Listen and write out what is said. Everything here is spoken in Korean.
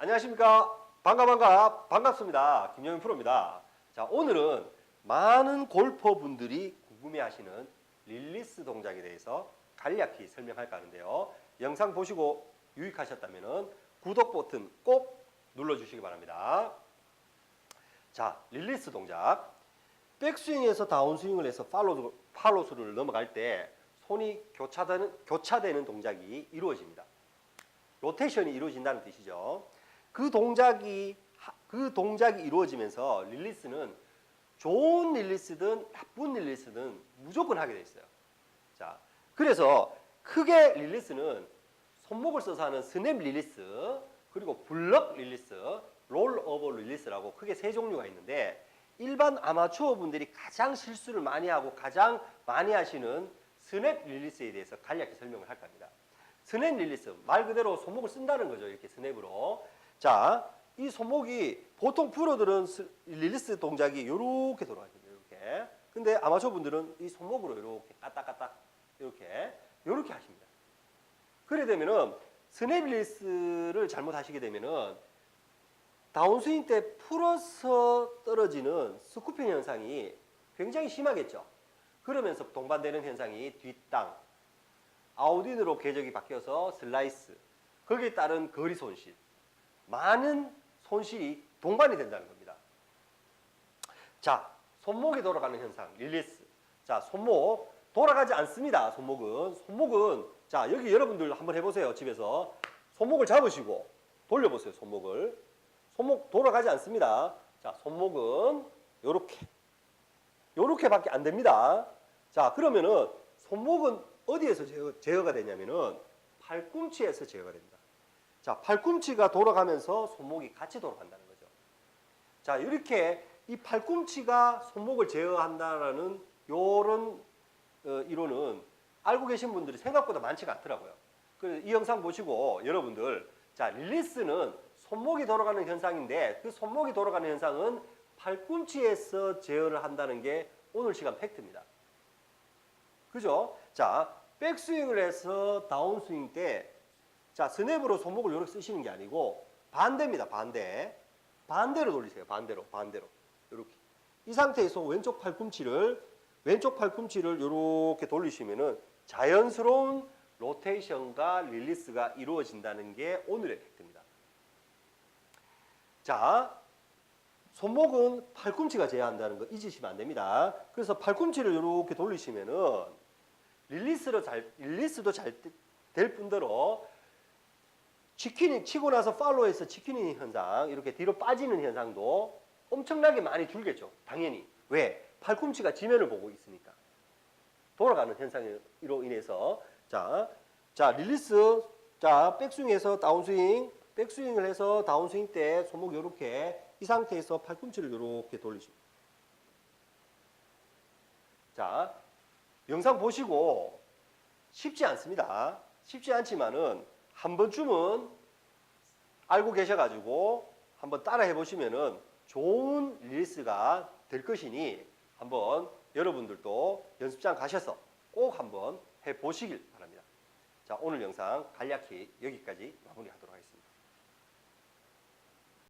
안녕하십니까. 반가 반가 반갑습니다. 김영민 프로입니다. 자 오늘은 많은 골퍼분들이 궁금해하시는 릴리스 동작에 대해서 간략히 설명할까 하는데요. 영상 보시고 유익하셨다면 구독 버튼 꼭 눌러주시기 바랍니다. 자 릴리스 동작. 백스윙에서 다운스윙을 해서 팔로우, 팔로스를 넘어갈 때 손이 교차되는, 교차되는 동작이 이루어집니다. 로테이션이 이루어진다는 뜻이죠. 그 동작이 하- 그 동작이 이루어지면서 릴리스는 좋은 릴리스든 나쁜 릴리스든 무조건 하게 돼 있어요. 자, 그래서 크게 릴리스는 손목을 써서 하는 스냅 릴리스 그리고 블럭 릴리스, 롤 오버 릴리스라고 크게 세 종류가 있는데 일반 아마추어 분들이 가장 실수를 많이 하고 가장 많이 하시는 스냅 릴리스에 대해서 간략히 설명을 할 겁니다. 스냅 릴리스 말 그대로 손목을 쓴다는 거죠. 이렇게 스냅으로. 자, 이 손목이 보통 프로들은 스- 릴리스 동작이 이렇게 돌아가거든요. 이렇게. 근데 아마추어 분들은 이 손목으로 이렇게 까딱까딱 이렇게 이렇게 하십니다. 그래 되면은 스냅 릴리스를 잘못하시게 되면은 다운스윙 때 풀어서 떨어지는 스쿠핑 현상이 굉장히 심하겠죠. 그러면서 동반되는 현상이 뒷땅, 아웃인으로 궤적이 바뀌어서 슬라이스, 거기에 따른 거리 손실, 많은 손실이 동반이 된다는 겁니다. 자, 손목이 돌아가는 현상, 릴리스. 자, 손목 돌아가지 않습니다. 손목은 손목은 자 여기 여러분들 한번 해 보세요. 집에서 손목을 잡으시고 돌려 보세요. 손목을 손목 돌아가지 않습니다. 자, 손목은 요렇게 요렇게밖에 안 됩니다. 자, 그러면은 손목은 어디에서 제어, 제어가 되냐면은 팔꿈치에서 제어가 됩니다. 자, 팔꿈치가 돌아가면서 손목이 같이 돌아간다는 거죠. 자, 이렇게 이 팔꿈치가 손목을 제어한다라는 요런 어, 이론은 알고 계신 분들이 생각보다 많지가 않더라고요. 그래서 이 영상 보시고 여러분들 자, 릴리스는 손목이 돌아가는 현상인데 그 손목이 돌아가는 현상은 팔꿈치에서 제어를 한다는 게 오늘 시간 팩트입니다. 그죠? 자, 백스윙을 해서 다운스윙 때, 자, 스냅으로 손목을 이렇게 쓰시는 게 아니고, 반대입니다, 반대. 반대로 돌리세요, 반대로, 반대로. 이렇게. 이 상태에서 왼쪽 팔꿈치를, 왼쪽 팔꿈치를 이렇게 돌리시면은 자연스러운 로테이션과 릴리스가 이루어진다는 게 오늘의 팩트입니다. 자, 손목은 팔꿈치가 제어한다는 거 잊으시면 안 됩니다. 그래서 팔꿈치를 이렇게 돌리시면은 릴리스로 잘 릴리스도 잘 될 뿐더러 치킨이 치고 나서 팔로우해서 치킨이 현상 이렇게 뒤로 빠지는 현상도 엄청나게 많이 줄겠죠. 당연히 왜 팔꿈치가 지면을 보고 있으니까 돌아가는 현상으로 인해서 자, 자 릴리스 자 백스윙에서 다운스윙 백스윙을 해서 다운스윙 때 손목 이렇게 이 상태에서 팔꿈치를 이렇게 돌리십니다. 자, 영상 보시고 쉽지 않습니다. 쉽지 않지만은 한 번쯤은 알고 계셔가지고 한번 따라 해 보시면은 좋은 릴리스가 될 것이니 한번 여러분들도 연습장 가셔서 꼭 한번 해 보시길 바랍니다. 자, 오늘 영상 간략히 여기까지 마무리하도록 하겠습니다.